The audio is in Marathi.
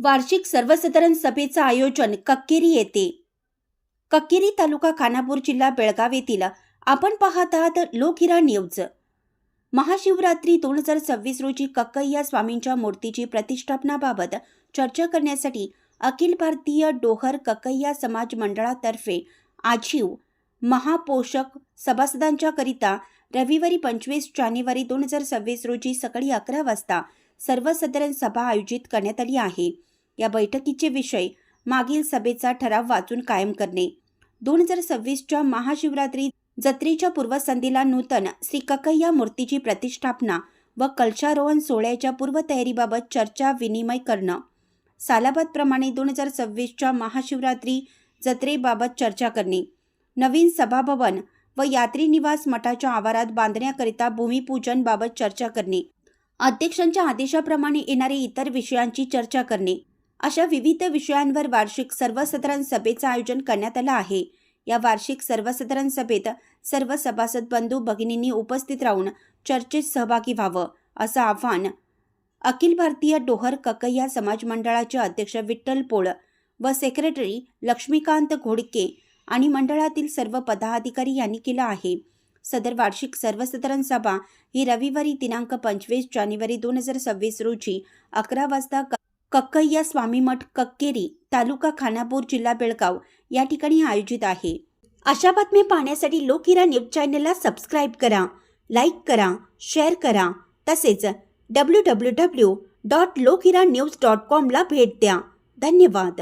वार्षिक सर्वसाधारण सभेचं आयोजन कक्केरी येथे. कक्केरी तालुका खानापूर जिल्हा बेळगाव येथील आपण पाहत आहात लोकहिरा न्यूज. महाशिवरात्री दोन हजार सव्वीस रोजी कक्कय्या स्वामींच्या मूर्तीची प्रतिष्ठापनाबाबत चर्चा करण्यासाठी अखिल भारतीय डोहर कक्कय्या समाज मंडळातर्फे आजीव महापोषक सभासदांच्याकरिता रविवारी पंचवीस जानेवारी दोन हजार सव्वीस रोजी सकाळी अकरा वाजता सर्वसाधारण सभा आयोजित करण्यात आली आहे. या बैठकीचे विषय मागील सभेचा ठराव वाचून कायम करणे. दोन हजार सव्वीसच्या महाशिवरात्री जत्रेच्या पूर्वसंध्येला नूतन श्री ककय्या मूर्तीची प्रतिष्ठापना व कलशारोहण सोहळ्याच्या पूर्वतयारीबाबत चर्चा विनिमय करणं. सालाबादप्रमाणे दोन हजार सव्वीसच्या महाशिवरात्री जत्रेबाबत चर्चा करणे. नवीन सभाभवन व यात्री निवास मठाच्या आवारात बांधण्याकरिता भूमिपूजनबाबत चर्चा करणे. अध्यक्षांच्या आदेशाप्रमाणे येणारे इतर विषयांची चर्चा करणे. अशा विविध विषयांवर वार्षिक सर्वसाधारण सभेचं आयोजन करण्यात आलं आहे. या वार्षिक सर्वसाधारण सभेत सर्व सभासद बंधू भगिनींनी उपस्थित राहून चर्चेत सहभागी व्हावं असं आव्हान अखिल भारतीय डोहर ककय्या समाज मंडळाचे अध्यक्ष विठ्ठल पोळ व सेक्रेटरी लक्ष्मीकांत घोडके आणि मंडळातील सर्व पदाधिकारी यांनी केलं आहे. सदर वार्षिक सर्वसाधारण सभा ही रविवारी दिनांक पंचवीस जानेवारी दोन हजार सव्वीस रोजी अकरा वाजता कक्कय्या कक्कय्या स्वामीमठ कक्केरी तालुका खानापूर जिल्हा बेळगाव या ठिकाणी आयोजित आहे. अशा बातम्या पाहण्यासाठी लोकहिरा न्यूज चॅनलला सबस्क्राईब करा लाईक करा शेअर करा. तसेच W W W dot Lokhira news dot कॉमला भेट द्या. धन्यवाद.